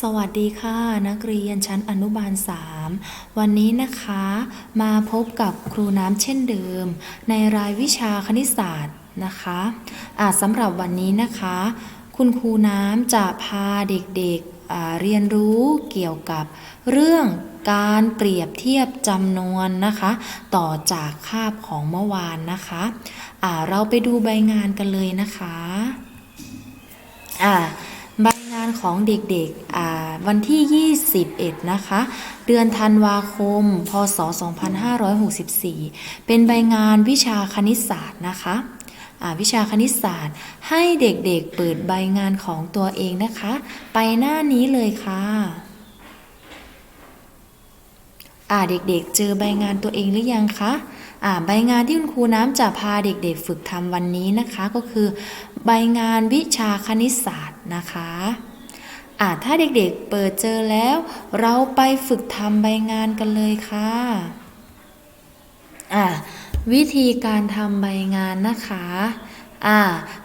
สวัสดีค่ะนักเรียนชั้นอนุบาล 3 วันนี้นะคะ มาพบกับครูน้ำเช่นเดิม ในรายวิชาคณิตศาสตร์นะคะอาสำหรับวันนี้นะคะ คุณครูน้ำจะพาเด็กๆเรียนรู้เกี่ยวกับเรื่องการเปรียบเทียบจำนวนนะคะ ต่อจากคาบของเมื่อวานนะคะอ่าเราไปดูใบงานกันเลยนะคะอ่า ใบงานของเด็กๆวันที่ 21 นะคะ เดือนธันวาคม พศ 2564 เป็นใบงานวิชาคณิตศาสตร์นะคะอ่าวิชาคณิตศาสตร์ ให้เด็กๆเปิดใบงานของตัวเองนะคะ ไปหน้านี้เลยค่ะอ่าเด็กๆเจอใบงานตัวเองหรือยังคะ ใบงานที่คุณครูน้ำจะพาเด็กๆ ฝึกทำวันนี้นะคะก็คือ ใบงานวิชาคณิตศาสตร์นะคะอ่าถ้าเด็กๆเปิดเจอแล้ว เราไปฝึกทำใบงานกันเลยค่ะอ่าวิธีการทำใบงานนะคะอ่า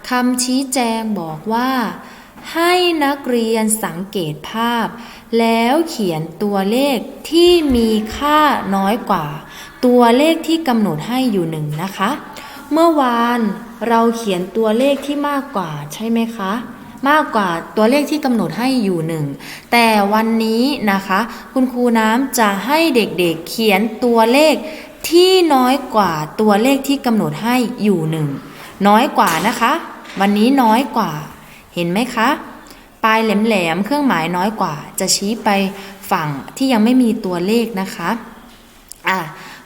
คำชี้แจงบอกว่า ให้นักเรียนสังเกตภาพ แล้วเขียนตัวเลขที่มีค่าน้อยกว่า ตัวเลขที่กำหนดให้อยู่หนึ่งนะคะ เมื่อวานเราเขียนตัวเลขที่มากกว่าใช่ไหมคะ มากกว่าตัวเลขที่กำหนดให้อยู่หนึ่งแต่วันนี้นะคะ คุณครูน้ำจะให้เด็กๆเขียนตัวเลขที่น้อยกว่าตัวเลขที่กำหนดให้อยู่หนึ่งน้อยกว่านะคะ วันนี้น้อยกว่า เห็นไหมคะ ปลายแหลมๆเครื่องหมายน้อยกว่า จะชี้ไปฝั่งที่ยังไม่มีตัวเลขนะคะอะ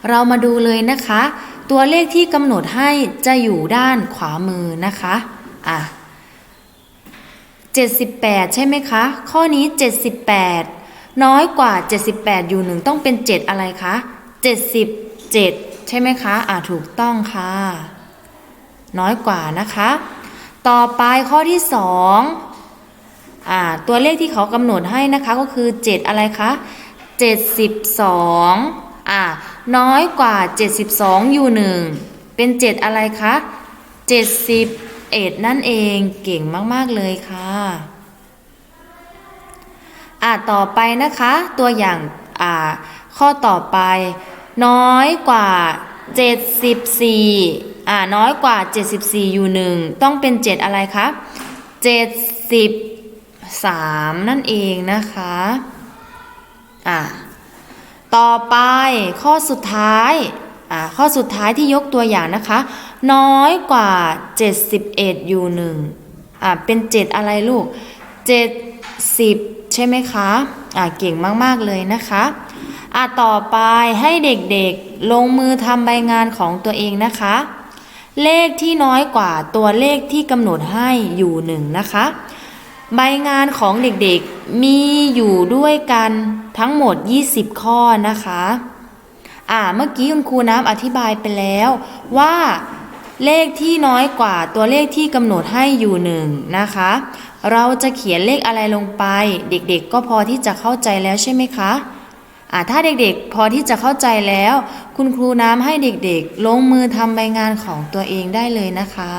เรามาดูเลยนะคะ ตัวเลขที่กำหนดให้จะอยู่ด้านขวามือนะคะอะ78 ใช่ไหมคะ ข้อนี้ 78 น้อยกว่า 78 อยู่หนึ่งต้องเป็น 7 อะไรคะ 77 ใช่ไหมคะ อะถูกต้องค่ะ น้อยกว่านะคะ ต่อไปข้อที่2อ่า ตัวเลขที่เขากำหนดให้นะคะก็คือ 7 อะไรคะ 72อ่าน้อยกว่า 72 อยู่หนึ่งเป็น 7 อะไรคะ 71 นั่นเองเก่งมาก ๆ เลยค่ะอ่าต่อไปนะคะ ตัวอย่างอ่าข้อต่อไป น้อยกว่า 74อ่าน้อยกว่า 74 อยู่หนึ่งต้องเป็น 7 อะไรคะ 3 นั่นเองนะคะอ่าต่อไปข้อสุดท้ายอ่าข้อสุดท้ายที่ยกตัวอย่างนะคะ น้อยกว่า 71 อยู่หนึ่งอ่าเป็น 7 อะไรลูก 70 ใช่ไหมคะอ่าเก่งมาก ๆ เลยนะคะอ่าต่อไปให้เด็กๆลงมือทำใบงานของตัวเองนะคะ เลขที่น้อยกว่าตัวเลขที่กำหนดให้อยู่หนึ่งนะคะ ใบงานของเด็กๆมีอยู่ด้วยกันทั้งหมด 20 ข้อนะคะ อ่า เมื่อกี้คุณครูน้ำอธิบายไปแล้วว่าเลขที่น้อยกว่าตัวเลขที่กำหนดให้อยู่หนึ่งนะคะ เราจะเขียนเลขอะไรลงไป เด็กๆ ก็พอที่จะเข้าใจแล้วใช่ไหมคะอ่าถ้าเด็กๆ พอที่จะเข้าใจแล้ว คุณครูน้ำให้เด็กๆ ลงมือทำใบงานของตัวเองได้เลยนะคะ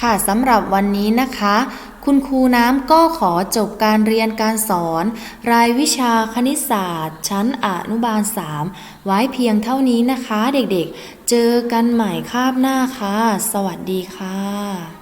ค่ะสำหรับวันนี้นะคะ คุณครูน้ำก็ขอจบการเรียนการสอน รายวิชาคณิตศาสตร์ ชั้นอนุบาล 3 ไว้เพียงเท่านี้นะคะ เด็กๆ เจอกันใหม่คาบหน้าค่ะ สวัสดีค่ะ